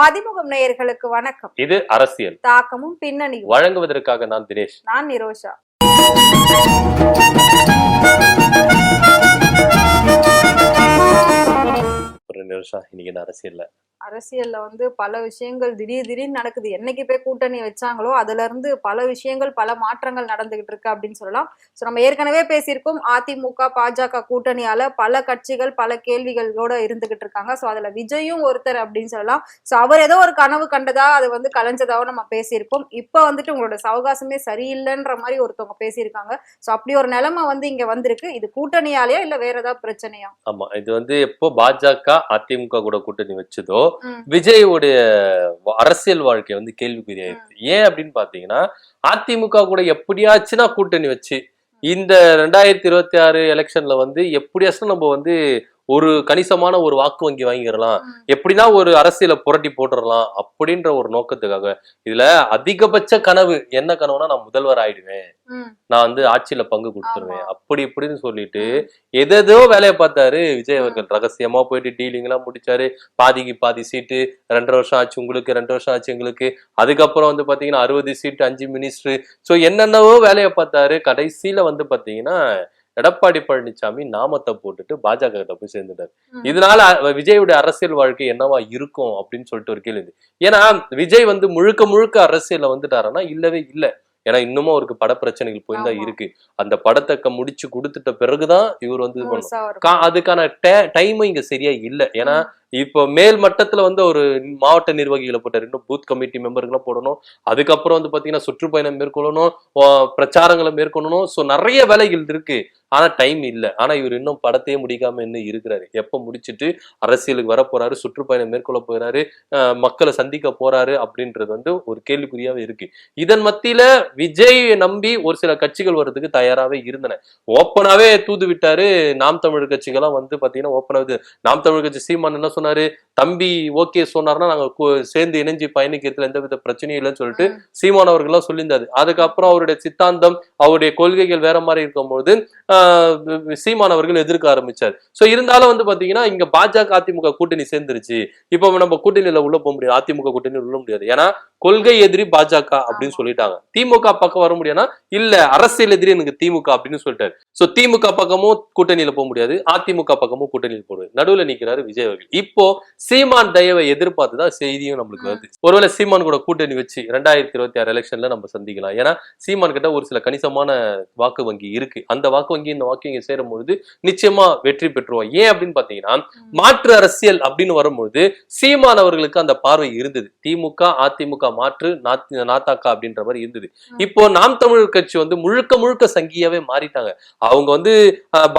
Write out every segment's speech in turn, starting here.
மதிமுகம் நேயர்களுக்கு வணக்கம். இது அரசியல். தாக்கமும் பின்னணியும் வழங்குவதற்காக நான் தினேஷ். நான் நிரோஷா. நிமிஷம் இன்னைக்கு அரசியல்ல. அரசியல்ல வந்து பல விஷயங்கள் திடீர் திடீர்னு நடக்குது. என்னைக்கு போய் கூட்டணி வச்சாங்களோ அதுல இருந்து பல விஷயங்கள் பல மாற்றங்கள் நடந்துகிட்டு இருக்கு அப்படின்னு சொல்லலாம். ஸோ நம்ம ஏற்கனவே பேசியிருக்கோம் அதிமுக பாஜக கூட்டணியால பல கட்சிகள் பல கேள்விகளோட இருந்துகிட்டு இருக்காங்க. ஸோ அதுல விஜயும் ஒருத்தர் அப்படின்னு சொல்லலாம். ஸோ அவர் ஏதோ ஒரு கனவு கண்டதா அது வந்து கலைஞ்சதாவும் நம்ம பேசியிருப்போம். இப்போ வந்துட்டு உங்களோட சவகாசமே சரியில்லைன்ற மாதிரி ஒருத்தவங்க பேசியிருக்காங்க. ஸோ அப்படி ஒரு நிலைமை வந்து இங்க வந்திருக்கு. இது கூட்டணியாலயா இல்ல வேற ஏதாவது பிரச்சனையா? ஆமா. இது வந்து எப்போ பாஜக அதிமுக கூட கூட்டணி வச்சதோ விஜயோடைய அரசியல் வாழ்க்கை வந்து கேள்விக்குறியாயிருது ஏன் அப்படின்னு பாத்தீங்கன்னா அதிமுக கூட எப்படியாச்சுன்னா கூட்டணி வச்சு இந்த ரெண்டாயிரத்தி இருபத்தி ஆறு எலெக்ஷன்ல வந்து எப்படியாச்சும் நம்ம வந்து ஒரு கணிசமான ஒரு வாக்கு வங்கி வாங்கிடலாம். எப்படின்னா ஒரு அரசியலை புரட்டி போட்டுடலாம் அப்படின்ற ஒரு நோக்கத்துக்காக. இதுல அதிகபட்ச கனவு என்ன கனவுனா நான் முதல்வர் ஆயிடுவேன். நான் வந்து ஆட்சியில பங்கு கொடுத்துருவேன். அப்படி இப்படின்னு சொல்லிட்டு எதேதோ வேலையை பார்த்தாரு. விஜய் அவர்கள் ரகசியமா போயிட்டு டீலிங் எல்லாம் முடிச்சாரு. பாதிக்கு பாதி சீட்டு ரெண்டரை வருஷம் ஆச்சு உங்களுக்கு ரெண்டு வருஷம் ஆச்சு எங்களுக்கு. அதுக்கப்புறம் வந்து பாத்தீங்கன்னா அறுபது சீட்டு அஞ்சு மினிஸ்டர் சோ என்னென்னவோ வேலையை பார்த்தாரு. கடைசியில வந்து பாத்தீங்கன்னா எடப்பாடி பழனிசாமி நாமத்தை போட்டுட்டு பாஜக கிட்ட போய் சேர்ந்துட்டாரு. இதனால விஜயுடைய அரசியல் வாழ்க்கை என்னவா இருக்கும் அப்படின்னு சொல்லிட்டு ஒரு கேள்வி. ஏன்னா விஜய் வந்து முழுக்க முழுக்க அரசியல்ல வந்துட்டாருன்னா இல்லவே இல்ல. ஏன்னா இன்னமும் அவருக்கு பட பிரச்சனைகள் போய் தான். இருக்கு. அந்த படத்தை முடிச்சு கொடுத்துட்ட பிறகுதான் இவர் வந்து கா- அதுக்கான டைமும் இங்க சரியா இல்ல. ஏன்னா இப்போ மேல் மட்டத்துல வந்து ஒரு மாவட்ட நிர்வாகிகளை போட்டார். இன்னும் பூத் கமிட்டி மெம்பர்களை போடணும். அதுக்கப்புறம் வந்து பாத்தீங்கன்னா சுற்றுப்பயணம் மேற்கொள்ளணும். பிரச்சாரங்களை மேற்கொள்ளணும். சோ நிறைய வேலைகள் இருக்கு. ஆனா டைம் இல்ல. ஆனா இவர் இன்னும் படத்தையே முடிக்காம இன்னும் இருக்கிறாரு. எப்ப முடிச்சிட்டு அரசியலுக்கு வர போறாரு சுற்றுப்பயணம் மேற்கொள்ள போறாரு அஹ், மக்களை சந்திக்க போறாரு அப்படின்றது வந்து ஒரு கேள்விக்குறியாவே இருக்கு. இதன் மத்தியில விஜய் நம்பி ஒரு சில கட்சிகள் வர்றதுக்கு தயாராவே இருந்தன. ஓப்பனாவே தூது விட்டாரு. நாம் தமிழ் கட்சிகள்லாம் வந்து பாத்தீங்கன்னா ஓப்பனாவே நாம் தமிழ் கட்சி சீமான் என்ன சொன்னாரு? தம்பி ஓகே சொன்னாருன்னா நாங்க கு- சேர்ந்து இணைஞ்சு பயணிக்கிறதுல எந்த வித பிரச்சனையும் இல்லைன்னு சொல்லிட்டு. சீமான் அவர்கள்லாம் சொல்லியிருந்தாரு. அதுக்கப்புறம் அவருடைய சித்தாந்தம் அவருடைய கொள்கைகள் வேற மாதிரி இருக்கும்போது சீமான் அவர்கள் எதிர்க்க ஆரம்பிச்சார். ஸோ இருந்தாலும் வந்து பாத்தீங்கன்னா இங்க பாஜக அதிமுக கூட்டணி சேர்ந்துருச்சு. இப்போ நம்ம கூட்டணியில உள்ள போக முடியாது. அதிமுக கூட்டணியில் உள்ள முடியாது. ஏன்னா கொள்கை எதிரி பாஜக அப்படின்னு. சொல்லிட்டாங்க. திமுக பக்கம் வர முடியும்னா இல்ல அரசியல் எதிரி எனக்கு திமுக அப்படின்னு சொல்லிட்டாரு. சோ திமுக பக்கமும் கூட்டணியில போக முடியாது. அதிமுக பக்கமும் கூட்டணியில் போடுது நடுவுல நிக்கிறாரு விஜய் அவர்கள். இப்போ சீமான் தயவை எதிர்பார்த்து தான் செய்தியும் நம்மளுக்கு வருது. ஒருவேளை சீமான் கூட கூட்டணி வச்சு ரெண்டாயிரத்தி இருபத்தி ஆறு எலெக்ஷன்ல நம்ம சந்திக்கலாம். ஏன்னா சீமான் கிட்ட ஒரு சில கணிசமான வாக்கு வங்கி இருக்கு. அந்த வாக்கு வங்கி இந்த வாக்கு வங்கி சேரும் பொழுது நிச்சயமா வெற்றி பெற்றுவோம் ஏன் அப்படின்னு பாத்தீங்கன்னா மாற்று அரசியல் அப்படின்னு வரும்பொழுது சீமான் அவர்களுக்கு அந்த பார்வை இருந்தது. திமுக அதிமுக மாற்று நாத்- நாத்தாக்கா அப்படின்ற மாதிரி இருந்தது. இப்போ நாம் தமிழர் கட்சி வந்து முழுக்க முழுக்க சங்கியாவே மாறிட்டாங்க. அவங்க வந்து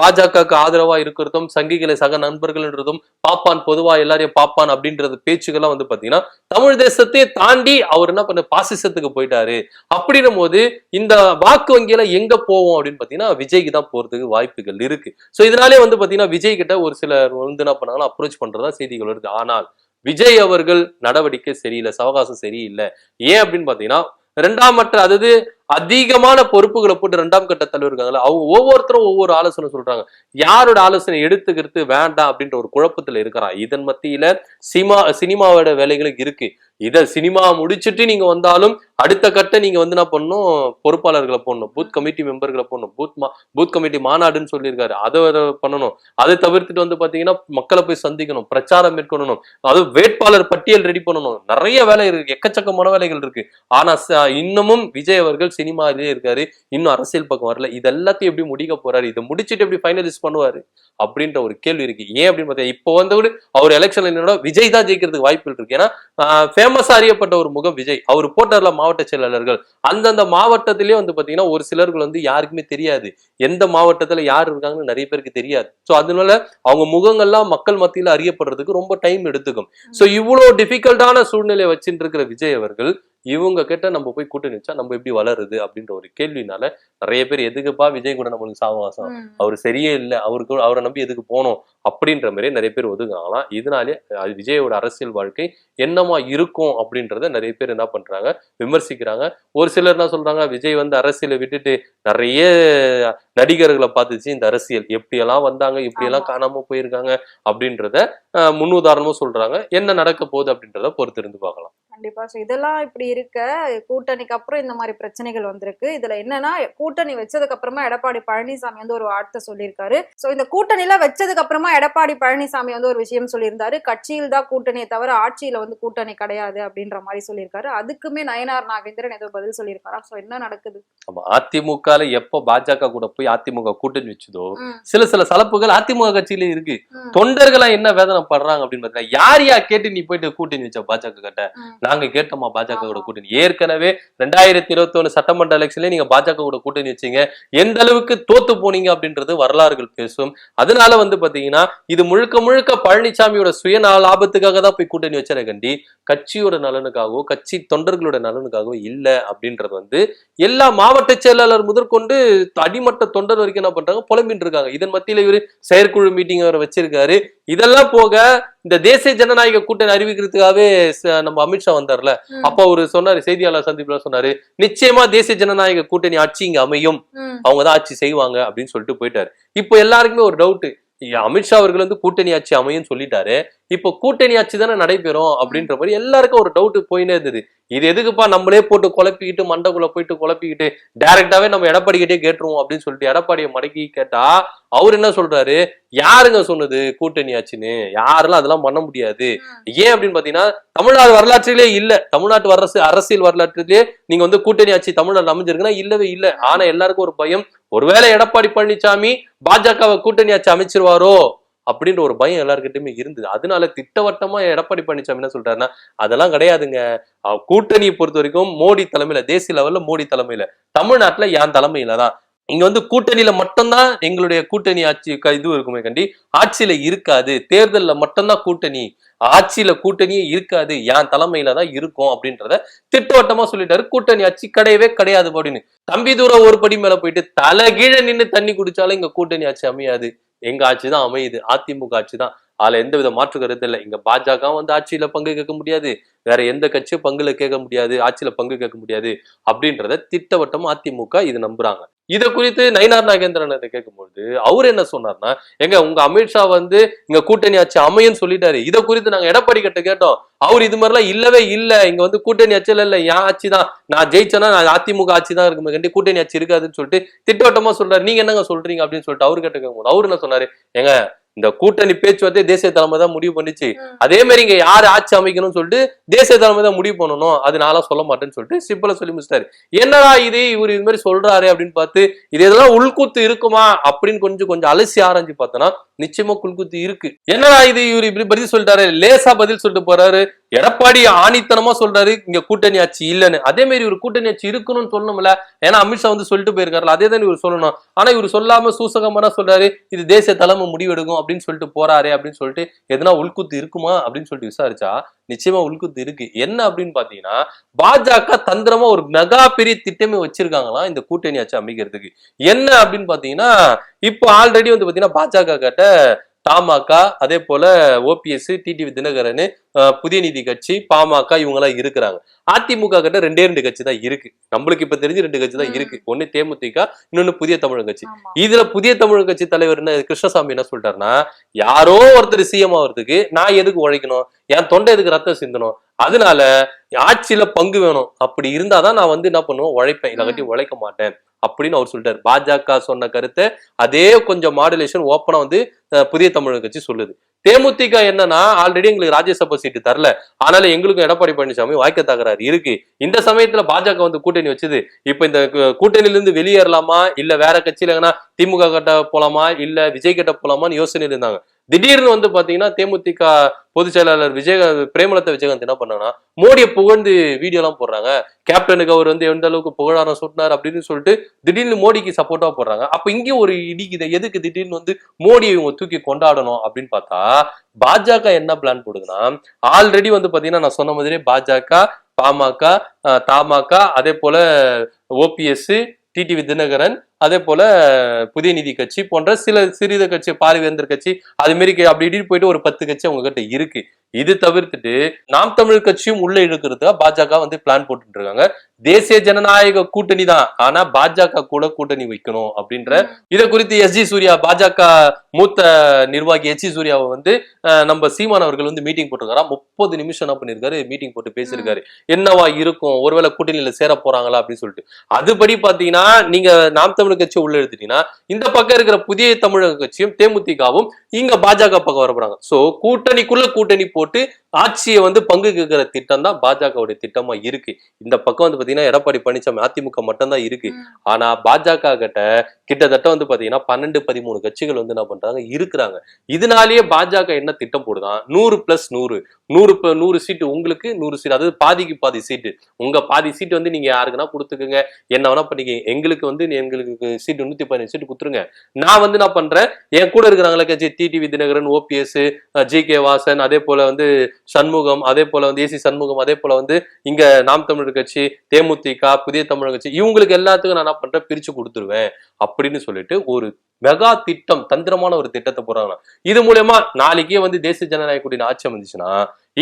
பாஜகவுக்கு ஆதரவா இருக்கிறதும் சங்கிகளை சக நண்பர்கள்ன்றதும் பாப்பான் பொதுவா எல்லாரையும் பாப்பான் அப்படின்றது பேச்சுக்கெல்லாம் வந்து பாத்தீங்கன்னா தமிழ் தேசத்தையே தாண்டி அவர் என்ன பண்ண பாசிசத்துக்கு போயிட்டாரு. அப்படின்னும் போது இந்த வாக்கு வங்கியில எங்க போவோம் அப்படின்னு பாத்தீங்கன்னா விஜய்க்கு தான் போறதுக்கு வாய்ப்புகள் இருக்கு. சோ இதனாலே வந்து பாத்தீங்கன்னா விஜய் கிட்ட ஒரு சிலர் வந்து என்ன பண்ணாலும் அப்ரோச் பண்றதா செய்திகள் வருது. ஆனால் விஜய் அவர்கள் நடவடிக்கை சரியில்லை சவகாசம் சரியில்லை. ஏன் அப்படின்னு பாத்தீங்கன்னா ரெண்டாம் மற்ற அதாவது அதிகமான பொறுப்புகளை போட்டு ரெண்டாம் கட்ட தலைவர் இருக்காங்களா அவங்க ஒவ்வொருத்தரும் ஒவ்வொரு ஆலோசனை சொல்றாங்க. யாரோட ஆலோசனை எடுத்துக்கிறது வேண்டாம் அப்படின்ற ஒரு குழப்பத்துல இருக்கிறான். இதன் மத்தியில சினிமா சினிமாவோட வேலைகளுக்கு இருக்கு. இதை சினிமா முடிச்சுட்டு நீங்க வந்தாலும் அடுத்த கட்ட நீங்க வந்து என்ன பண்ணணும்? பொறுப்பாளர்களை போடணும். பூத் கமிட்டி மெம்பர்களை போடணும். பூத் மா பூத் கமிட்டி மாநாடுன்னு சொல்லியிருக்காரு. அதை அதை பண்ணணும். அதை தவிர்த்துட்டு வந்து பாத்தீங்கன்னா மக்களை போய் சந்திக்கணும். பிரச்சாரம் மேற்கொள்ளணும். அது வேட்பாளர் பட்டியல் ரெடி பண்ணணும். நிறைய வேலை இருக்கு. எக்கச்சக்கமான வேலைகள் இருக்கு. ஆனா இன்னமும் விஜய் அவர்கள் சினிமாலே இருக்காரு. இன்னும் அரசியல் பக்கம் வரல. இது எல்லாத்தையும் எப்படி முடிக்க போறாரு? இதை முடிச்சுட்டு எப்படி ஃபைனலிஸ்ட் பண்ணுவாரு? அப்படின்ற ஒரு கேள்வி இருக்கு. ஏன் அப்படின்னு பார்த்தீங்கன்னா இப்போ வந்து அவர் எலெக்ஷன்ல என்னோட விஜய் தான் ஜெயிக்கிறதுக்கு வாய்ப்புகள் இருக்கு. ஏன்னா ஃபேமஸா அறியப்பட்ட ஒரு முகம் விஜய். அவர் போட்டார்ல மாவட்ட செயலாளர்கள். அந்தந்த மாவட்டத்திலேயே வந்து பாத்தீங்கன்னா ஒரு சிலர்கள் வந்து யாருக்குமே தெரியாது. எந்த மாவட்டத்துல யார் இருக்காங்கன்னு நிறைய பேருக்கு தெரியாது. ஸோ அதனால அவங்க முகங்கள்லாம் மக்கள் மத்தியில அறியப்படுறதுக்கு ரொம்ப டைம் எடுத்துக்கும். சோ இவ்வளவு டிஃபிகல்ட்டான சூழ்நிலை வச்சுட்டு இருக்கிற விஜய் அவர்கள் இவங்க கிட்ட நம்ம போய் கூட்டணி வச்சா நம்ம எப்படி வளருது அப்படின்ற ஒரு கேள்வினால நிறைய பேர் எதுக்குப்பா விஜய் கூட நம்மளுக்கு சாவகாசம். அவர் சரியே இல்லை அவருக்கு அவரை நம்பி எதுக்கு போனோம் அப்படின்ற மாதிரி நிறைய பேர் ஒதுக்குறாங்களாம் இதனாலே விஜயோட அரசியல் வாழ்க்கை என்னமா இருக்கும் அப்படின்றத நிறைய பேர் என்ன பண்றாங்க? விமர்சிக்கிறாங்க. ஒரு சிலர் என்ன சொல்றாங்க? விஜய் வந்து அரசியலை விட்டுட்டு நிறைய நடிகர்களை பார்த்துச்சு. இந்த அரசியல் எப்படியெல்லாம் வந்தாங்க? இப்படியெல்லாம். காணாம போயிருக்காங்க அப்படின்றத அஹ், முன்னுதாரணமா சொல்றாங்க. என்ன நடக்க போகுது அப்படின்றத பொறுத்து இருந்து பார்க்கலாம். கண்டிப்பா. சோ இதெல்லாம் இப்படி இருக்க கூட்டணிக்கு அப்புறம் இந்த மாதிரி பிரச்சனைகள் வந்திருக்கு. இதுல என்னன்னா கூட்டணி வச்சதுக்கு அப்புறமா எடப்பாடி பழனிசாமி வந்து ஒரு வார்த்தை சொல்லியிருக்காரு. சோ இந்த கூட்டணியில வச்சதுக்கு அப்புறமா எடப்பாடி பழனிசாமி வந்து ஒரு விஷயம் சொல்லியிருந்தாரு. கட்சியில் தான் கூட்டணியை தவிர ஆட்சியில வந்து கூட்டணி கிடையாது அப்படின்ற மாதிரி சொல்லியிருக்காரு. அதுக்குமே நயனார் நாகேந்திரன் ஏதோ பதில் சொல்லியிருக்காரா? சோ என்ன நடக்குது? ஆமா. அதிமுகல எப்ப பாஜக கூட போய் அதிமுக கூட்டணி வச்சதோ சில சில சலப்புகள் அதிமுக கட்சியில இருக்கு. தொண்டர்களா என்ன வேதனை படுறாங்க அப்படின்னு பார்த்தீங்கன்னா யார் யார் கேட்டு நீ போயிட்டு கூட்டணி வச்ச பாஜக கிட்ட. நாங்க கேட்டோமா பாஜக கூட. கூட்டணி. ஏற்கனவே ரெண்டாயிரத்தி இருபத்தி ஒண்ணு சட்டமன்ற எலெக்ஷன்ல நீங்க பாஜக கூட கூட்டணி வச்சீங்க. எந்த அளவுக்கு தோத்து போனீங்க அப்படின்றது வரலாறுகள் பேசும். அதனால வந்து பாத்தீங்கன்னா இது முழுக்க முழுக்க பழனிசாமியோட சுய லாபத்துக்காக தான் போய் கூட்டணி வச்சற கண்டி கட்சியோட நலனுக்காகவோ கட்சி தொண்டர்களோட நலனுக்காகவோ இல்ல அப்படின்றது வந்து எல்லா மாவட்ட செயலாளர் முதற்கொண்டு அடிமட்ட தொண்டர் வரைக்கும் என்ன பண்றாங்க? புலம்பின்னு இருக்காங்க. இதன் மத்தியில இவரு செயற்குழு மீட்டிங் அவரை வச்சிருக்காரு. இதெல்லாம் போக இந்த தேசிய ஜனநாயக கூட்டணி அறிவிக்கிறதுக்காகவே நம்ம அமித்ஷா வந்தார்ல. அப்ப அவரு சொன்னாரு செய்தியாளர் சந்திப்புல சொன்னாரு நிச்சயமா தேசிய ஜனநாயக கூட்டணி ஆட்சி இங்க அமையும். அவங்கதான் ஆட்சி செய்வாங்க அப்படின்னு சொல்லிட்டு போயிட்டாரு. இப்போ எல்லாருக்குமே ஒரு டவுட் அமித்ஷா அவர்கள் வந்து கூட்டணி ஆட்சி அமையும் சொல்லிட்டாரு. இப்போ கூட்டணி ஆட்சி தானே நடைபெறும் அப்படின்ற மாதிரி எல்லாருக்கும் ஒரு டவுட் போயினே இருந்தது. இது எதுக்குப்பா நம்மளே போட்டு குழப்பிக்கிட்டு மண்டக்குள்ள போயிட்டு குழப்பிக்கிட்டு டைரக்டாவே நம்ம எடப்பாடிக்கிட்டே கேட்டுருவோம் அப்படின்னு சொல்லிட்டு எடப்பாடியை மடக்கி கேட்டா அவர் என்ன சொல்றாரு? யாருங்க சொன்னது கூட்டணி ஆச்சுன்னு யாரெல்லாம் அதெல்லாம் பண்ண முடியாது. ஏன் அப்படின்னு பாத்தீங்கன்னா தமிழ்நாடு வரலாற்றிலே இல்ல. தமிழ்நாட்டு அரசு அரசியல் வரலாற்றிலே நீங்க வந்து கூட்டணி ஆட்சி தமிழ்நாடு அமைஞ்சிருக்குன்னா இல்லவே இல்ல. ஆனா எல்லாருக்கும் ஒரு பயம் ஒருவேளை எடப்பாடி பழனிசாமி பாஜகவை கூட்டணி ஆட்சி அமைச்சிருவாரோ அப்படின்ற ஒரு பயம் எல்லாருக்கிட்டையுமே இருந்தது. அதனால திட்டவட்டமா எடப்பாடி பழனிசாமி என்ன சொல்றாருன்னா அதெல்லாம் கிடையாதுங்க. கூட்டணியை பொறுத்த வரைக்கும் மோடி தலைமையில தேசிய லெவல்ல மோடி தலைமையில. தமிழ்நாட்டுல என் தலைமையில தான் இங்க வந்து கூட்டணியில மட்டும்தான் எங்களுடைய கூட்டணி ஆட்சி க- இது இருக்குமே கண்டி. ஆட்சியில இருக்காது. தேர்தல்ல மட்டும்தான் கூட்டணி. ஆட்சியில கூட்டணியே இருக்காது. என் தலைமையில தான் இருக்கும் அப்படின்றத திட்டவட்டமா சொல்லிட்டாரு. கூட்டணி ஆட்சி கிடையவே கிடையாது அப்படின்னு. தம்பி தூரம் ஒரு படி மேல போயிட்டு தலை கீழே நின்று தண்ணி குடிச்சாலும் இங்க கூட்டணி ஆட்சி அமையாது. எங்க ஆட்சி தான் அமையுது. அதிமுக ஆட்சி தான் அதுல எந்த வித மாற்று கருத்து இல்லை. இங்க பாஜக வந்து ஆட்சியில பங்கு கேட்க முடியாது. வேற எந்த கட்சியும் பங்குல கேட்க முடியாது. ஆட்சியில பங்கு கேட்க முடியாது. அப்படின்றத திட்டவட்டமா அதிமுக இது நம்புறாங்க. இத குறித்து நயினார் நாகேந்திரன் கேட்கும்போது அவர் என்ன சொன்னார்னா எங்க உங்க அமித்ஷா வந்து இங்க கூட்டணி ஆட்சி அமையன்னு சொல்லிட்டாரு. இதை குறித்து நாங்க எடப்பாடி கிட்ட கேட்டோம். அவர் இது மாதிரிலாம் இல்லவே இல்ல. இங்க வந்து கூட்டணி ஆட்சியில இல்ல. என் ஆட்சி தான். நான் ஜெயிச்சேன்னா நான் அதிமுக ஆட்சி தான் இருக்குமே கண்டி கூட்டணி ஆட்சி இருக்காதுன்னு சொல்லிட்டு திட்டவட்டமா சொல்றாரு. நீங்க என்னங்க சொல்றீங்க? அப்படின்னு சொல்லிட்டு அவரு கிட்ட கேட்கும்போது அவரு என்ன சொன்னாரு? ஏங்க இந்த கூட்டணி பேச்சுவார்த்தை தேசிய தலைமை தான் முடிவு பண்ணிச்சு. அதே மாதிரி இங்க யாரு ஆட்சி அமைக்கணும்னு சொல்லிட்டு தேசிய தலைமை தான் முடிவு பண்ணணும். அது நான்லாம் சொல்ல மாட்டேன்னு சொல்லிட்டு சிம்பிளா சொல்லி முடிச்சிட்டாரு. என்னடா இது? இவர் இது மாதிரி சொல்றாரு அப்படின்னு பார்த்து இது எதெல்லாம் உள்குத்து இருக்குமா? அப்படின்னு கொஞ்சம் கொஞ்சம் அலசி ஆராய்ஞ்சு பார்த்தோன்னா நிச்சயமா குல்குத்து இருக்கு. என்னடா இது? இவர் இப்படி பதில் சொல்லிட்டாரு. லேசா பதில் சொல்லிட்டு போறாரு. எடப்பாடி ஆணித்தனமா சொல்றாரு. இங்க கூட்டணி ஆட்சி இல்லைன்னு. அதே மாதிரி இவர் கூட்டணி ஆட்சி இருக்கணும்னு சொல்லணும்ல. ஏன்னா அமித்ஷா வந்து சொல்லிட்டு போயிருக்காருல அதே தான் இவர் சொல்லணும். ஆனா இவர் சொல்லாம சூசகமான சொல்றாரு. இது தேசிய தலைமை முடிவெடுக்கும் அப்படின்னு சொல்லிட்டு போறாரு அப்படின்னு சொல்லிட்டு எதனா உள்குத்து இருக்குமா அப்படின்னு சொல்லிட்டு விசாரிச்சா நிச்சயமா உள்குத்து இருக்கு. என்ன அப்படின்னு பாத்தீங்கன்னா பாஜக தந்திரமா ஒரு மெகா பெரிய திட்டமே வச்சிருக்காங்களாம் இந்த கூட்டணி ஆட்சி அமைக்கிறதுக்கு. என்ன அப்படின்னு பாத்தீங்கன்னா இப்போ ஆல்ரெடி வந்து பாத்தீங்கன்னா பாஜக கிட்ட தமாக அதே போல ஓபிஎஸ் டிடிவி தினகரன் புதிய நீதி கட்சி பாமக இவங்க எல்லாம் இருக்கிறாங்க. அதிமுக கிட்ட ரெண்டே ரெண்டு கட்சி தான் இருக்கு. நம்மளுக்கு இப்ப தெரிஞ்சு ரெண்டு கட்சி தான். இருக்கு. ஒண்ணு தேமுதிக இன்னொன்னு புதிய தமிழ் கட்சி. இதுல புதிய தமிழ் கட்சி தலைவர் என்ன கிருஷ்ணசாமி என்ன சொல்லிட்டாருன்னா யாரோ ஒருத்தர் சிஎம் ஆகிறதுக்கு நான் எதுக்கு உழைக்கணும்? என் தொண்டை எதுக்கு ரத்தம் சிந்தணும்? அதனால ஆட்சியில பங்கு வேணும். அப்படி இருந்தாதான் நான் வந்து என்ன பண்ணுவேன்? உழைப்பேன். இல்லாட்டி உழைக்க மாட்டேன். அப்படின்னு அவர் சொல்லிட்டாரு. பாஜக சொன்ன கருத்தை அதே கொஞ்சம் மாடுலேஷன் ஓப்பனா வந்து புதிய தமிழக கட்சி சொல்லுது. தேமுதிக என்னன்னா ஆல்ரெடி எங்களுக்கு ராஜ்யசபா சீட்டு தரல. ஆனாலும் எங்களுக்கும் எடப்பாடி பழனிசாமி வாய்க்க தகராறு இருக்கு. இந்த சமயத்துல பாஜக வந்து கூட்டணி வச்சது. இப்ப இந்த கூட்டணியில இருந்து வெளியேறலாமா? இல்ல வேற கட்சியில எங்கன்னா திமுக கிட்ட போலாமா? இல்ல விஜய் கிட்ட போலாமான்னு யோசனை இருந்தாங்க. திடீர்னு வந்து பாத்தீங்கன்னா தேமுதிக பொதுச் செயலாளர் விஜயகாந்த் பிரேமலதா விஜயகாந்த் என்ன பண்ணாங்கன்னா மோடியை புகழ்ந்து வீடியோ எல்லாம் போடுறாங்க. கேப்டனுக்கு அவர் வந்து எந்த அளவுக்கு புகழாரம் சூட்டினார் அப்படின்னு சொல்லிட்டு திடீர்னு மோடிக்கு சப்போர்ட்டா போடுறாங்க. அப்ப இங்கே ஒரு இடிக்குது. எதுக்கு திடீர்னு வந்து மோடியை இவங்க தூக்கி கொண்டாடணும் அப்படின்னு பார்த்தா பாஜக என்ன பிளான் போடுதுன்னா ஆல்ரெடி வந்து பாத்தீங்கன்னா நான் சொன்ன மாதிரியே பாஜக பாமக தமாக அதே போல ஓபிஎஸ் டிடிவி தினகரன் அதே போல புதிய நீதி கட்சி போன்ற சில சிறித கட்சி பாரிவேந்தர் கட்சி அது மாரி அப்படி இப்படி போயிட்டு ஒரு பத்து கட்சி அவங்க கிட்ட இருக்கு. இது தவிர்த்துட்டு நாம் தமிழ் கட்சியும் உள்ள இழுக்கிறதுக்காக பாஜக வந்து பிளான் போட்டுட்டு இருக்காங்க. தேசிய ஜனநாயக கூட்டணி தான். ஆனா பாஜக கூட கூட்டணி வைக்கணும் அப்படின்ற இத குறித்து எஸ் ஜி சூர்யா பாஜக மூத்த நிர்வாகி எஸ் ஜி சூர்யாவை வந்து நம்ம சீமான் அவர்கள் வந்து மீட்டிங் போட்டிருக்காரா? முப்பது நிமிஷம் என்ன பண்ணிருக்காரு? மீட்டிங் போட்டு பேசியிருக்காரு. என்னவா இருக்கும்? ஒருவேளை கூட்டணியில சேர போறாங்களா? அப்படின்னு சொல்லிட்டு. அதுபடி பாத்தீங்கன்னா நீங்க நாம் தமிழர் கட்சி உள்ள எழுதிட்டீங்கன்னா இந்த பக்கம் இருக்கிற புதிய தமிழக கட்சியும் தேமுதிகவும் இங்க பாஜக பக்கம் வரப்படுறாங்க சோ கூட்டணிக்குள்ள கூட்டணி போட்டு ஆட்சியை வந்து பங்கு கேட்கிற திட்டம் தான் பாஜகவுடைய திட்டமா இருக்கு. இந்த பக்கம் வந்து பாத்தீங்கன்னா எடப்பாடி பழனிசாமி அதிமுக மட்டும்தான் இருக்கு. ஆனா பாஜக கிட்ட கிட்டத்தட்ட வந்து பாத்தீங்கன்னா பன்னெண்டு பதிமூணு கட்சிகள் வந்து என்ன பண்றாங்க இருக்கிறாங்க. இதனாலேயே பாஜக என்ன திட்டம் போடுதான் நூறு பிளஸ் நூறு. நூறு நூறு சீட்டு உங்களுக்கு நூறு சீட்டு அதாவது பாதிக்கு பாதி சீட்டு உங்க பாதி சீட்டு வந்து நீங்க யாருக்குன்னா கொடுத்துக்குங்க. என்ன வேணா பண்ணிக்க எங்களுக்கு வந்து எங்களுக்கு சீட்டு நூத்தி பதினஞ்சு சீட்டு கொடுத்துருங்க. நான் வந்து என்ன பண்றேன்? என் கூட இருக்கிறாங்களே கட்சி TTV Dhinakaran OPS G K Vasan அதே போல வந்து சண்முகம் அதே போல வந்து ஏசி சண்முகம் அதே போல வந்து இங்க நாம் தமிழர் கட்சி தேமுதிக புதிய தமிழர் கட்சி இவங்களுக்கு எல்லாத்துக்கும் நான் என்ன பண்றேன்? பிரிச்சு கொடுத்துருவேன் அப்படின்னு சொல்லிட்டு ஒரு மெகா திட்டம் தந்திரமான ஒரு திட்டத்தை போறாங்க இது மூலயமா நாளைக்கே வந்து தேசிய ஜனநாயக கூட்டணி ஆட்சி அமைஞ்சுச்சுன்னா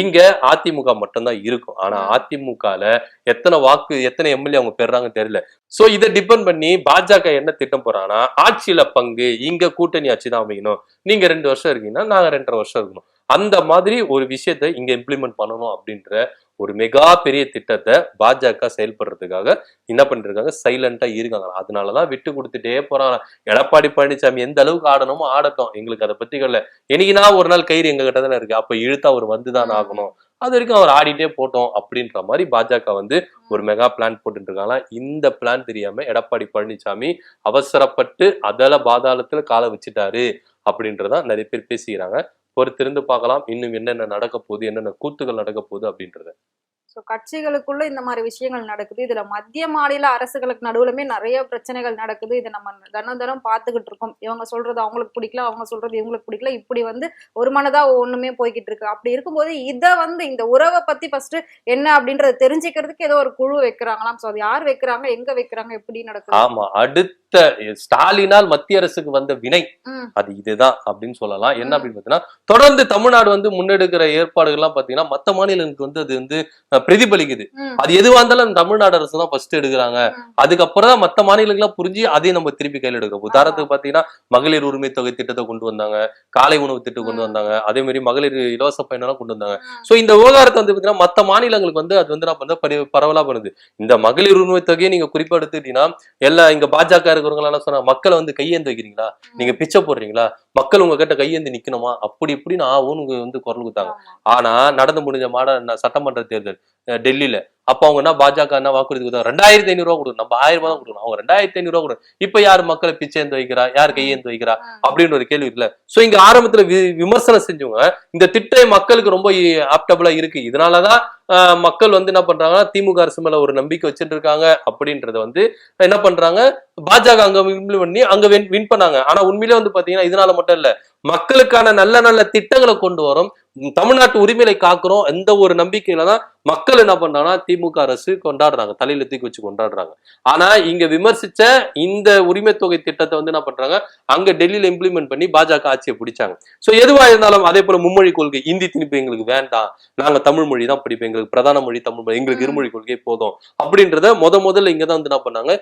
இங்க அதிமுக மட்டும்தான் இருக்கும். ஆனா அதிமுகல எத்தனை வாக்கு எத்தனை எம்எல்ஏ அவங்க பெறாங்கன்னு தெரியல. சோ இதை டிபெண்ட் பண்ணி பாஜக என்ன திட்டம் போறாங்கன்னா ஆட்சியில பங்கு இங்க கூட்டணி ஆட்சி தான் அமையணும். நீங்க ரெண்டு வருஷம் இருக்கீங்கன்னா நாங்க ரெண்டரை வருஷம் இருக்கணும். அந்த மாதிரி ஒரு விஷயத்தை இங்க இம்ப்ளிமெண்ட் பண்ணணும் அப்படின்ற ஒரு மெகா பெரிய திட்டத்தை பாஜக செயல்படுறதுக்காக என்ன பண்ணிருக்காங்க? சைலண்டா இருக்காங்க. அதனாலதான் விட்டு கொடுத்துட்டே போறாங்க. எடப்பாடி பழனிசாமி எந்த அளவுக்கு ஆடணுமோ ஆடட்டும். எங்களுக்கு அதை பத்தி கல்ல என்னைக்குனா ஒரு நாள் கயிறு எங்க கிட்ட தானே இருக்கு. அப்ப இழுத்து அவர் வந்துதான் ஆகணும். அது வரைக்கும் அவர் ஆடிட்டே போட்டோம் அப்படின்ற மாதிரி பாஜக வந்து ஒரு மெகா பிளான் போட்டுட்டு இருக்காங்களா இந்த பிளான் தெரியாம எடப்பாடி பழனிசாமி அவசரப்பட்டு அதில் பாதாளத்துல காலை வச்சுட்டாரு அப்படின்றதான் நிறைய பேர் பேசிக்கிறாங்க. பொறுத்திருந்து பார்க்கலாம். இன்னும் என்னென்ன நடக்க போகுது என்னென்ன கூத்துகள் நடக்க போகுது அப்படின்றத. ஸோ கட்சிகளுக்குள்ள இந்த மாதிரி விஷயங்கள் நடக்குது. இதுல மத்திய மாநில அரசுகளுக்கு நடுவுலுமே நிறைய பிரச்சனைகள் நடக்குது. இதை நம்ம தினம் தினம் பார்த்துக்கிட்டு இருக்கோம். இவங்க சொல்றது அவங்களுக்கு பிடிக்கல அவங்க சொல்றது இவங்களுக்கு பிடிக்கல. இப்படி வந்து ஒரு மனதா ஒண்ணுமே போய்கிட்டு இருக்கு. அப்படி இருக்கும்போது இதை வந்து இந்த உறவை பத்தி ஃபர்ஸ்ட் என்ன அப்படின்றத தெரிஞ்சுக்கிறதுக்கு ஏதோ ஒரு குழு வைக்கிறாங்களாம். ஸோ அது யார் வைக்கிறாங்க எங்க வைக்கிறாங்க எப்படி நடக்குது? ஆமா. அடுத்த ஸ்டாலினால் மத்திய அரசுக்கு வந்த வினை. அது இதுதான் அப்படின்னு சொல்லலாம். என்ன அப்படின்னு பாத்தீங்கன்னா தொடர்ந்து தமிழ்நாடு வந்து முன்னெடுக்கிற ஏற்பாடுகள்லாம் பாத்தீங்கன்னா மத்த மாநிலங்களுக்கு வந்து அது வந்து பிரதிபலிக்குது. அது எதுவா இருந்தாலும் தமிழ்நாடு அரசு தான் ஃபர்ஸ்ட் எடுக்கிறாங்க. அதுக்கப்புறம் தான் மத்த மாநிலங்கள்லாம் புரிஞ்சு அதையும் நம்ம திருப்பி கையில் எடுக்கிறோம். உதாரணத்துக்கு பாத்தீங்கன்னா மகளிர் உரிமை தொகை திட்டத்தை கொண்டு வந்தாங்க. காலை உணவு திட்டம் கொண்டு. வந்தாங்க. அதே மாதிரி மகளிர் இலவச பயணம்லாம் கொண்டு வந்தாங்க. சோ இந்த விவகாரத்தை வந்து பாத்தீங்கன்னா மத்த மாநிலங்களுக்கு வந்து அது வந்து பண்ணுது? பரி- பரவலா பண்ணுது. இந்த மகளிர் உரிமை தொகையை நீங்க குறிப்பா எடுத்துக்கிட்டீங்கன்னா எல்லா இங்க பாஜக இருக்கிறவங்க என்ன சொன்னாங்க? மக்களை வந்து கையேந்து வைக்கிறீங்களா? நீங்க பிச்சை போடுறீங்களா? மக்கள் உங்க கிட்ட கையேந்து நிக்கணுமா? அப்படி இப்படின்னு ஆகும்னு வந்து குரல் கொடுத்தாங்க. ஆனா நடந்து முடிஞ்ச மாட சட்டமன்ற தேர்தல். டெல்லியில். அப்ப அவங்க என்ன பாஜக என்ன வாக்குறுதி கொடுத்தாங்க? ரெண்டாயிரத்தி ஐநூறு ரூபா கொடுக்கணும் நம்ம ஆயிரம் ரூபாய் தான் கொடுக்கணும். அவங்க ரெண்டாயிரத்தி ஐநூறு ரூபா கொடுக்கணும் இப்ப யார் மக்களை பிச்சை ஏந்து வைக்கிறா? யார் கையேந்து வைக்கிறா. அப்படின்னு ஒரு கேள்வி இருக்குல்ல. சோ இங்க ஆரம்பத்துல விமர்சனம் செஞ்சவங்க இந்த திட்டம் மக்களுக்கு ரொம்ப ஆப்டபிளா இருக்கு. இதனாலதான் மக்கள் வந்து என்ன பண்றாங்கன்னா திமுக அரசு மேல ஒரு நம்பிக்கை வச்சுட்டு இருக்காங்க அப்படின்றத வந்து என்ன பண்றாங்க பாஜக அங்க இம்ப்ளிமெண்ட் பண்ணி அங்க வின் பண்ணாங்க. ஆனா உண்மையிலே வந்து பாத்தீங்கன்னா இதனால மட்டும் இல்ல. மக்களுக்கான நல்ல நல்ல திட்டங்களை கொண்டு வரோம். தமிழ்நாட்டு உரிமையை காக்குறோம். எந்த ஒரு நம்பிக்கையில தான் மக்கள் என்ன பண்றாங்கன்னா திமுக அரசு கொண்டாடுறாங்க. தலையில தூக்கி வச்சு கொண்டாடுறாங்க. ஆனா இங்க விமர்சிச்ச இந்த உரிமை தொகை திட்டத்தை வந்து என்ன பண்றாங்க? அங்க டெல்லியில இம்ப்ளிமெண்ட் பண்ணி பாஜக ஆட்சியை பிடிச்சாங்க. சோ எதுவா இருந்தாலும் அதே போல மும்மொழி கொள்கை இந்தி திணிப்பு எங்களுக்கு வேண்டாம். நாங்க தமிழ் மொழி தான் படிப்போம். எங்களுக்கு பிரதான மொழி தமிழ் மொழி. எங்களுக்கு இருமொழி கொள்கை போதும். அப்படின்றத முத முதல்ல இங்க தான் வந்து என்ன பண்ணாங்க?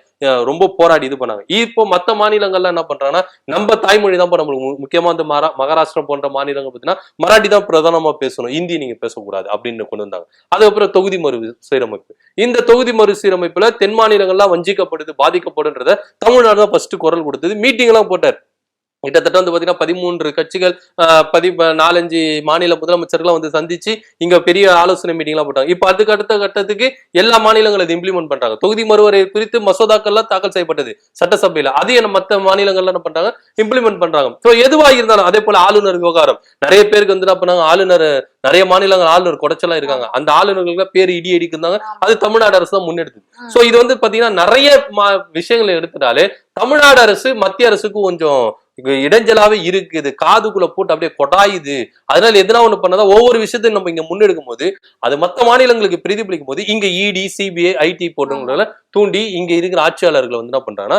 ரொம்ப போராடி இது பண்ணாங்க. இப்போ மத்த மாநிலங்கள்ல என்ன பண்றாங்கன்னா நம்ம தாய்மொழி தான் நம்மளுக்கு முக்கியமா இந்த மகாராஷ்டிரம் போன்ற மாநிலங்கள் பார்த்தீங்கன்னா மராட்டி தான் பிரதானமா பேசணும். இந்தி நீங்க பேசக்கூடாது அப்படின்னு கொண்டு வந்தாங்க. அதுக்கப்புறம் தொகுதி மறு மறுசீரமைப்பு. இந்த தொகுதி மறுசீரமைப்புல தென் மாநிலங்கள்லாம் வஞ்சிக்கப்படுது பாதிக்கப்படுன்றத தமிழ்நாடு தான் ஃபர்ஸ்ட் குரல் கொடுத்தது. மீட்டிங் எல்லாம் போட்டார். கிட்டத்தட்ட வந்து பாத்தீங்கன்னா பதிமூன்று கட்சிகள் பதி நாலஞ்சு மாநில முதலமைச்சர்கள்லாம் வந்து சந்திச்சு இங்க பெரிய ஆலோசனை மீட்டிங் எல்லாம் போட்டாங்க. இப்போ அதுக்கு அடுத்த கட்டத்துக்கு எல்லா மாநிலங்களும் இதை இம்ப்ளிமெண்ட் பண்றாங்க. தொகுதி மறுவரை குறித்து மசோதாக்கள்லாம் தாக்கல் செய்யப்பட்டது சட்டசபையில. அதையும் என்ன மத்த மாநிலங்கள்ல என்ன பண்றாங்க? இம்ப்ளிமெண்ட் பண்றாங்க. ஸோ எதுவாக இருந்தாலும் அதே போல ஆளுநர் விவகாரம். நிறைய பேருக்கு வந்து என்ன பண்ணாங்க? ஆளுநர் நிறைய மாநிலங்கள் ஆளுநர் குடைச்சலாம் இருக்காங்க. அந்த ஆளுநர்களுக்கு பேர் இடி அடிக்குந்தாங்க அது தமிழ்நாடு அரசு தான் முன்னெடுத்தது. சோ இது வந்து பாத்தீங்கன்னா நிறைய மா- விஷயங்களை எடுத்துட்டாலே தமிழ்நாடு அரசு மத்திய அரசுக்கு கொஞ்சம் இடைஞ்சலாவே இருக்குது காதுக்குள்ள போட்டு அப்படியே கொடாயுது அதனால எதனா ஒண்ணு பண்ணாதான் ஒவ்வொரு விஷயத்தையும் நம்ம இங்க முன்னெடுக்கும் போது அது மத்த மாநிலங்களுக்கு பிரதிபலிக்கும் போது இங்க E இடி சிபிஐ ஐடி போட்டவங்கள தூண்டி இங்க இருக்கிற ஆட்சியாளர்களை வந்து என்ன பண்றாங்கன்னா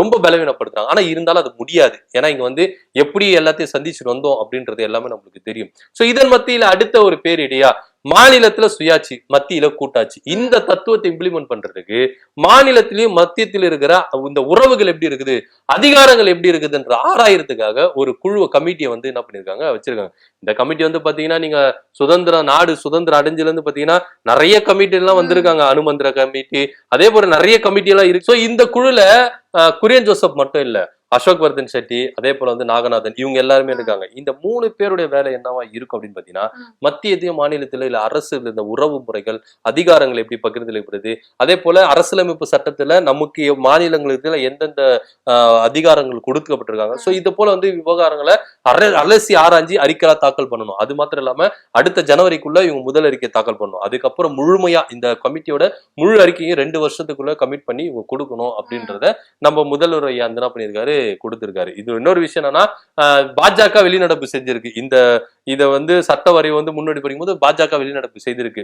ரொம்ப பலவீனப்படுத்துறாங்க. ஆனா இருந்தாலும் அது முடியாது. ஏன்னா இங்க வந்து எப்படி எல்லாத்தையும் சந்திச்சுட்டு வந்தோம் அப்படின்றது எல்லாமே நம்மளுக்கு தெரியும். சோ இதன் மத்தியில அடுத்த ஒரு பேரிடியா மாநிலத்துல சுயாட்சி மத்தியில கூட்டாட்சி. இந்த தத்துவத்தை இம்ப்ளிமெண்ட் பண்றதுக்கு மாநிலத்திலயும் மத்தியத்தில் இருக்கிற இந்த உறவுகள் எப்படி இருக்குது அதிகாரங்கள் எப்படி இருக்குதுன்ற ஆராயறதுக்காக ஒரு குழு கமிட்டியை வந்து என்ன பண்ணிருக்காங்க வச்சிருக்காங்க. இந்த கமிட்டி வந்து பாத்தீங்கன்னா நீங்க சுதந்திரம் நாடு சுதந்திரம் அடைஞ்சுல இருந்து பாத்தீங்கன்னா நிறைய கமிட்டி எல்லாம் வந்திருக்காங்க அனுமந்திர கமிட்டி அதே போல நிறைய கமிட்டி எல்லாம் இருக்கு. சோ இந்த குழுல குரியன் ஜோசப் மட்டும் இல்ல. அசோக் வர்தன் செட்டி அதே போல வந்து நாகநாதன் இவங்க எல்லாருமே இருக்காங்க. இந்த மூணு பேருடைய வேலை என்னவா இருக்கும் அப்படின்னு பாத்தீங்கன்னா மத்தியத்தையும் மாநிலத்துல இல்ல அரசு இந்த உறவு முறைகள் அதிகாரங்கள் எப்படி பகிர்ந்தளிக்கிறது அதே போல அரசியலமைப்பு சட்டத்துல நமக்கு மாநிலங்களுக்கு எந்தெந்த அதிகாரங்கள் கொடுக்கப்பட்டிருக்காங்க. சோ இது போல வந்து விவகாரங்களை அர- அலசி ஆராய்ஞ்சி அறிக்கையா தாக்கல் பண்ணணும். அது மாத்திரம் இல்லாம அடுத்த ஜனவரிக்குள்ள இவங்க முதல் அறிக்கை தாக்கல் பண்ணணும். அதுக்கப்புறம் முழுமையா இந்த கமிட்டியோட முழு அறிக்கையும் ரெண்டு வருஷத்துக்குள்ள கமிட் பண்ணி இவங்க கொடுக்கணும் அப்படின்றத நம்ம முதல்வர் ஐயா என்ன பண்ணியிருக்காரு. கொடுத்திருக்காரு. இது இன்னொரு விஷயம் என்னன்னா பாஜக வெளிநடப்பு செஞ்சிருக்கு. இந்த இத வந்து சட்ட வரைவு வந்து முன்னாடி படிக்கும்போது பாஜக வெளிநடப்பு செய்திருக்கு.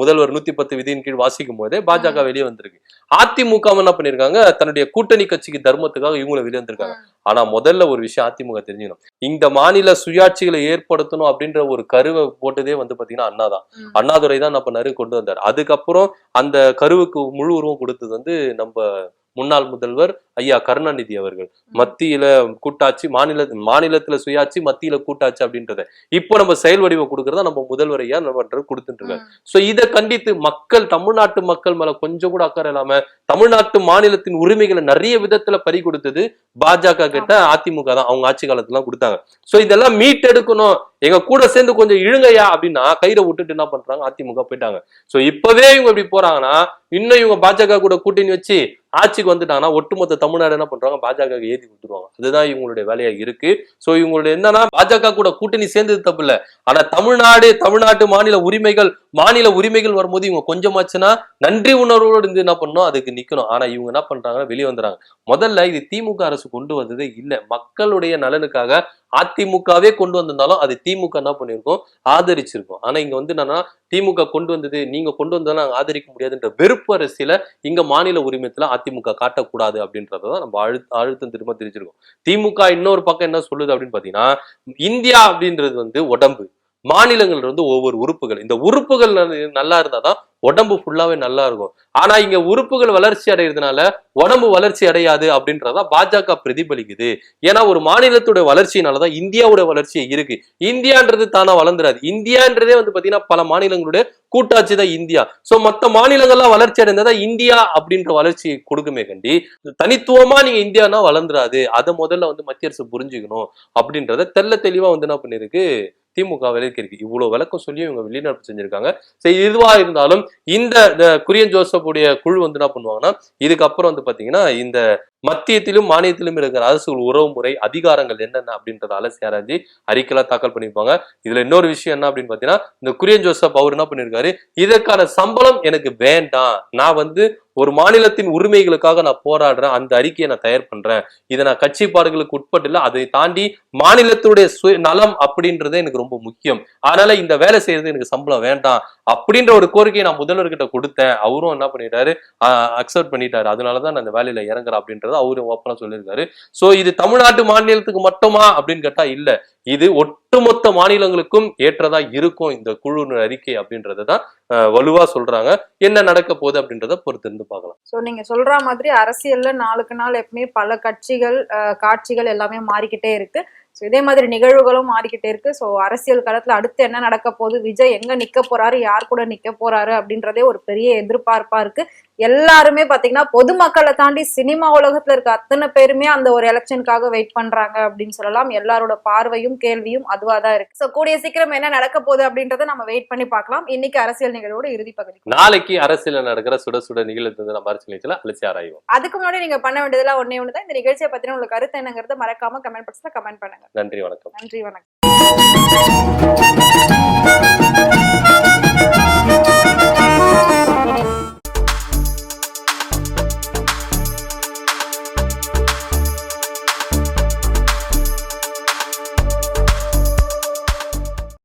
முதல்வர் நூத்தி பத்து விதியின் கீழ் வாசிக்கும் போதே பாஜக வெளியே வந்திருக்கு. அதிமுக என்ன பண்ணிருக்காங்க தன்னுடைய கூட்டணி கட்சிக்கு தர்மத்துக்காக இவங்களை வெளியே வந்திருக்காங்க. ஆனா முதல்ல ஒரு விஷயம் அதிமுக தெரிஞ்சுக்கணும். இந்த மாநில சுயாட்சிகளை ஏற்படுத்தணும் அப்படின்ற ஒரு கருவை போட்டதே வந்து பாத்தீங்கன்னா அண்ணாதான். அண்ணாதுரை தான் நம்ம நறு கொண்டு வந்தார். அதுக்கப்புறம் அந்த கருவுக்கு முழு உருவம் கொடுத்தது வந்து நம்ம முன்னாள் முதல்வர் ஐயா கருணாநிதி அவர்கள். மத்தியில கூட்டாட்சி மாநில மாநிலத்துல சுயாட்சி மத்தியில கூட்டாட்சி அப்படின்றத. இப்போ நம்ம செயல் வடிவம் கொடுக்கறதா நம்ம முதல்வர் ஐயா நம்ம கொடுத்துட்டு இருக்காரு சோ இதை கண்டித்து மக்கள் தமிழ்நாட்டு மக்கள் மேல கொஞ்சம் கூட அக்கறை இல்லாம தமிழ்நாட்டு மாநிலத்தின் உரிமைகளை நிறைய விதத்துல பறி கொடுத்தது பாஜக கிட்ட அதிமுக தான். அவங்க ஆட்சி காலத்துல கொடுத்தாங்க. சோ இதெல்லாம் மீட்டெடுக்கணும் எங்க கூட சேர்ந்து கொஞ்சம் இழுங்கய்யா அப்படின்னா கயிறை விட்டுட்டு என்ன பண்றாங்க? அதிமுக போயிட்டாங்க. சோ இப்பவே இவங்க இப்படி போறாங்கன்னா இன்னும் இவங்க பாஜக கூட கூட்டணி வச்சு ஆட்சிக்கு வந்துட்டாங்கன்னா ஒட்டுமொத்த தமிழ்நாடு என்ன பண்றாங்க? பாஜக ஏற்றி கொடுத்துருவாங்க. அதுதான் இவங்களுடைய வேலையா இருக்கு. சோ இவங்களுடைய என்னன்னா பாஜக கூட கூட்டணி சேர்ந்தது தப்பு இல்ல. ஆனா தமிழ்நாடு தமிழ்நாட்டு மாநில உரிமைகள் மாநில உரிமைகள் வரும்போது இவங்க கொஞ்சமாச்சுன்னா நன்றி உணர்வோடு இருந்து என்ன பண்ணணும்? அதுக்கு நிக்கணும். ஆனா இவங்க என்ன பண்றாங்க வெளியே வந்துறாங்க. முதல்ல இது திமுக அரசு கொண்டு வந்ததே இல்ல. மக்களுடைய நலனுக்காக அதிமுகவே கொண்டு வந்திருந்தாலும் அது திமுக என்ன பண்ணிருக்கோம் ஆதரிச்சிருக்கும். ஆனா இங்க வந்து என்னன்னா திமுக கொண்டு வந்தது நீங்க கொண்டு வந்தாலும் நாங்கள் ஆதரிக்க முடியாதுன்ற வெறுப்பு அரசியல இங்க மாநில உரிமத்துல அதிமுக காட்டக்கூடாது அப்படின்றதான் நம்ம அழு அழுத்தம் திரும்ப தெரிஞ்சிருக்கோம். திமுக இன்னொரு பக்கம் என்ன சொல்லுது அப்படின்னு பாத்தீங்கன்னா இந்தியா அப்படின்றது வந்து உடம்பு. மாநிலங்கள் இருந்து ஒவ்வொரு உறுப்புகள். இந்த உறுப்புகள் நல்ல- நல்லா இருந்தாதான் உடம்பு ஃபுல்லாவே நல்லா இருக்கும். ஆனா இங்க உறுப்புகள் வளர்ச்சி அடைகிறதுனால உடம்பு வளர்ச்சி அடையாது அப்படின்றதா பாஜக பிரதிபலிக்குது. ஏன்னா ஒரு மாநிலத்துடைய வளர்ச்சியினாலதான் இந்தியாவோட வளர்ச்சி இருக்கு. இந்தியான்றது தானா வளர்ந்துராது. இந்தியான்றதே வந்து பாத்தீங்கன்னா பல மாநிலங்களுடைய கூட்டாட்சி தான் இந்தியா. சோ மத்த மாநிலங்கள்லாம் வளர்ச்சி அடைந்ததா இந்தியா அப்படின்ற வளர்ச்சி கொடுக்குமே கண்டி தனித்துவமா நீங்க இந்தியானா வளர்ந்துராது. அதை முதல்ல வந்து மத்திய அரசு புரிஞ்சுக்கணும் அப்படின்றத தெள்ள தெளிவா வந்து என்ன பண்ணிருக்கு திமுக விலக்கி இருக்கு இவ்வளவு விளக்கம் சொல்லி இவங்க வெளிநடப்பு செஞ்சிருக்காங்க. சரி இதுவா இருந்தாலும் இந்த இந்த குரியன் ஜோசப் உடைய குழு வந்து என்ன பண்ணுவாங்கன்னா இதுக்கப்புறம் வந்து பாத்தீங்கன்னா இந்த மத்தியத்திலும் மாநிலத்திலும் இருக்கிற அரசுகள் உறவு முறை அதிகாரங்கள் என்னென்ன அப்படின்றத அலசி ஆராய்ச்சி அறிக்கைலாம் தாக்கல் பண்ணிருப்பாங்க இதுல இன்னொரு விஷயம் என்ன அப்படின்னு பாத்தீங்கன்னா இந்த குரியன் ஜோசப் அவர் என்ன பண்ணிருக்காரு இதற்கான சம்பளம் எனக்கு வேண்டாம். நான் வந்து ஒரு மாநிலத்தின் உரிமைகளுக்காக நான் போராடுறேன். அந்த அறிக்கையை நான் தயார் பண்றேன். இதை நான் கட்சி பாடுகளுக்கு உட்பட்டு இல்ல அதை தாண்டி மாநிலத்துடைய சுய நலம் அப்படின்றதே எனக்கு ரொம்ப முக்கியம். அதனால இந்த வேலை செய்யறது எனக்கு சம்பளம் வேண்டாம் அப்படின்ற ஒரு கோரிக்கையை நான் முதல்வர்கிட்ட கொடுத்தேன். அவரும் என்ன பண்ணிட்டாரு? அக்செப்ட் பண்ணிட்டாரு. அதனாலதான் நான் இந்த வேலையில இறங்குறேன் அப்படின்றது அவரும் ஓப்பனா சொல்லியிருக்காரு சோ இது தமிழ்நாட்டு மாநிலத்துக்கு மட்டுமா அப்படின்னு கேட்டா இல்ல. இது ஒட்டுமொத்த மாநிலங்களுக்கும் ஏற்றதா இருக்கும் இந்த குழு அறிக்கை அப்படின்றத தான் வலுவா சொல்றாங்க. என்ன நடக்க போகுது அப்படின்றத பொறுத்து இருந்து பார்க்கலாம். சோ நீங்க சொல்ற மாதிரி அரசியல்ல நாளுக்கு நாள் எப்பவுமே பல கட்சிகள் காட்சிகள் எல்லாமே மாறிக்கிட்டே இருக்கு. ஸோ இதே மாதிரி நிகழ்வுகளும் மாறிக்கிட்டே இருக்கு. ஸோ அரசியல் களத்துல அடுத்து என்ன நடக்க போகுது? விஜய் எங்க நிக்க போறாரு? யார் கூட நிக்க போறாரு? அப்படின்றதே ஒரு பெரிய எதிர்பார்ப்பா இருக்கு. எல்லாருமே பாத்தீங்கன்னா பொதுமக்களை தாண்டி சினிமா உலகத்துல இருக்க அத்தனை பேருமே அந்த ஒரு எலெக்ஷனுக்காக வெயிட் பண்றாங்க அப்படின்னு சொல்லலாம். எல்லாரோட பார்வையும் கேள்வியும் அதுவா தான் இருக்கு. ஸோ கூடிய சீக்கிரம் என்ன நடக்க போகுது அப்படின்றத நம்ம வெயிட் பண்ணி பார்க்கலாம். இன்னைக்கு அரசியல் நிகழ்வோட இறுதி பகுதி. நாளைக்கு அரசியல் நடக்கிற சுட சுட நிகழ்வு நம்ம அரசியல் நிகழ்ச்சியில அலசி ஆராய்வோம். அதுக்கு முன்னாடி நீங்க பண்ண வேண்டியதெல்லாம் ஒண்ணே ஒன்று தான் இந்த நிகழ்ச்சியை பத்தின உங்களுக்கு கருத்து என்னங்கிறத மறக்காம கமெண்ட் பாக்ஸ்ல கமெண்ட் பண்ணுங்க. நன்றி வணக்கம். நன்றி வணக்கம்.